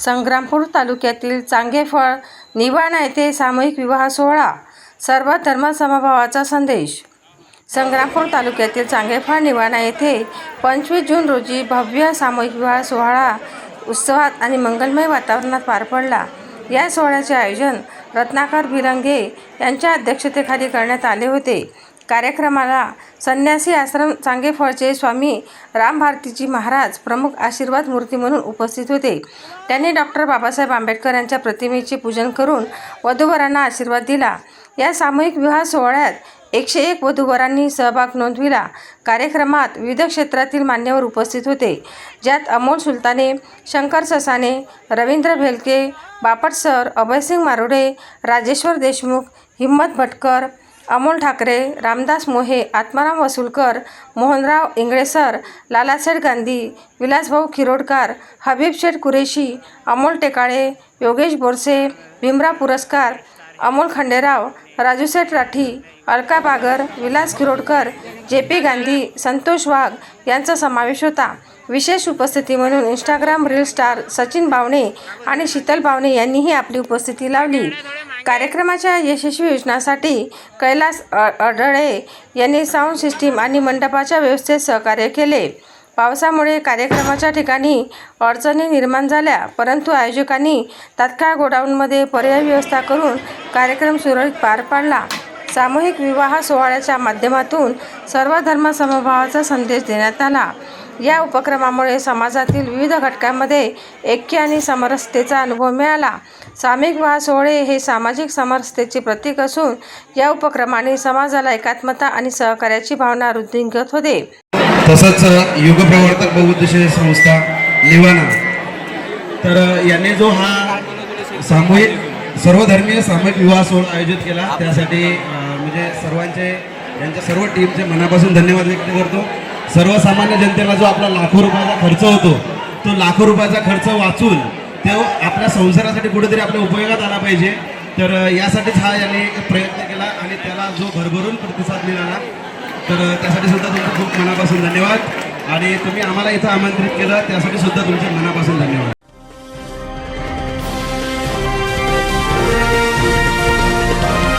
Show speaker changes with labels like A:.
A: संग्रामपूर तालुक्यातील चांगेफळ निवाणा येथे सामूहिक विवाह सोहळा. सर्व धर्मसमभावाचा संदेश. संग्रामपूर तालुक्यातील चांगेफळ निवाणा येथे पंचवीस जून रोजी भव्य सामूहिक विवाह सोहळा उत्सवात आणि मंगलमय वातावरणात पार पडला. या सोहळ्याचे आयोजन रत्नाकर भिरंगे यांच्या अध्यक्षतेखाली करण्यात आले होते. कार्यक्रमाला संन्यासी आश्रम चांगेफळचे स्वामी रामभारतीजी महाराज प्रमुख आशीर्वाद मूर्ती म्हणून उपस्थित होते. त्यांनी डॉक्टर बाबासाहेब आंबेडकर यांच्या प्रतिमेचे पूजन करून वधूवरांना आशीर्वाद दिला. या सामूहिक विवाह सोहळ्यात एकशे एक वधूवरांनी सहभाग नोंदविला. कार्यक्रमात विविध क्षेत्रातील मान्यवर उपस्थित होते. ज्यात अमोल सुलताने शंकर ससाने रवींद्र भेलके बापट सर अभयसिंग मारुडे राजेश्वर देशमुख हिम्मत भटकर अमोल ठाकरे रामदास मोहे आत्माराम वसुलकर मोहनराव इंगळेसर लालासेठ गांधी विलासभाऊ खिरोडकर हबीब शेठ कुरेशी अमोल टेकाळे योगेश बोरसे भीमराव पुरस्कार अमोल खंडेराव राजूसेठ राठी अलका बागर विलास खिरोडकर जे पी गांधी संतोष वाघ यांचा समावेश होता. विशेष उपस्थिती म्हणून Instagram reel star Sachin Bawane आणि शीतल बावणे यांनीही आपली उपस्थिती लावली. कार्यक्रमाच्या यशस्वी योजनासाठी कैलास अ- अडळे यांनी साऊंड सिस्टीम आणि मंडपाच्या व्यवस्थेत सहकार्य केले. पावसामुळे कार्यक्रमाच्या ठिकाणी अडचणी निर्माण झाल्या परंतु आयोजकांनी तात्काळ गोडाऊनमध्ये पर्याय व्यवस्था करून कार्यक्रम सुरळीत पार पाडला. सामूहिक विवाह सोहळ्याच्या माध्यमातून सर्व धर्मसमभावाचा संदेश देण्यात आला. या उपक्रमामुळे समाजातील विविध घटकांमध्ये ऐक्य आणि समरसतेचा अनुभव मिळाला. सामूहिक विवाह सोहळे हे सामाजिक समरसतेचे प्रतीक असून या उपक्रमाने समाजाला एकात्मता आणि सहकार्याची भावना वृद्धिंगत होते.
B: तसंच युगप्रवर्तक बहुउद्देशीय संस्था निवाना तर याने जो हा सामूहिक सर्वधर्मीय सामूहिक विवाह सोहळा आयोजित केला. त्यासाठी म्हणजे सर्वांचे यांच्या सर्व टीमचे मनापासून धन्यवाद व्यक्त करतो. सर्वसामान्य जनतेला जो आपला लाखो रुपयाचा खर्च होतो तो लाखो रुपयाचा खर्च वाचून तो आपल्या संसारासाठी कुठेतरी आपल्या उपयोगात आला पाहिजे. तर यासाठीच हा याने एक प्रयत्न केला आणि त्याला जो भरभरून प्रतिसाद मिळाला तर त्यासाठी सुद्धा तुमचे खूप मनापासून धन्यवाद. आणि तुम्ही आम्हाला इथं आमंत्रित केलं त्यासाठी सुद्धा तुमचे मनापासून धन्यवाद.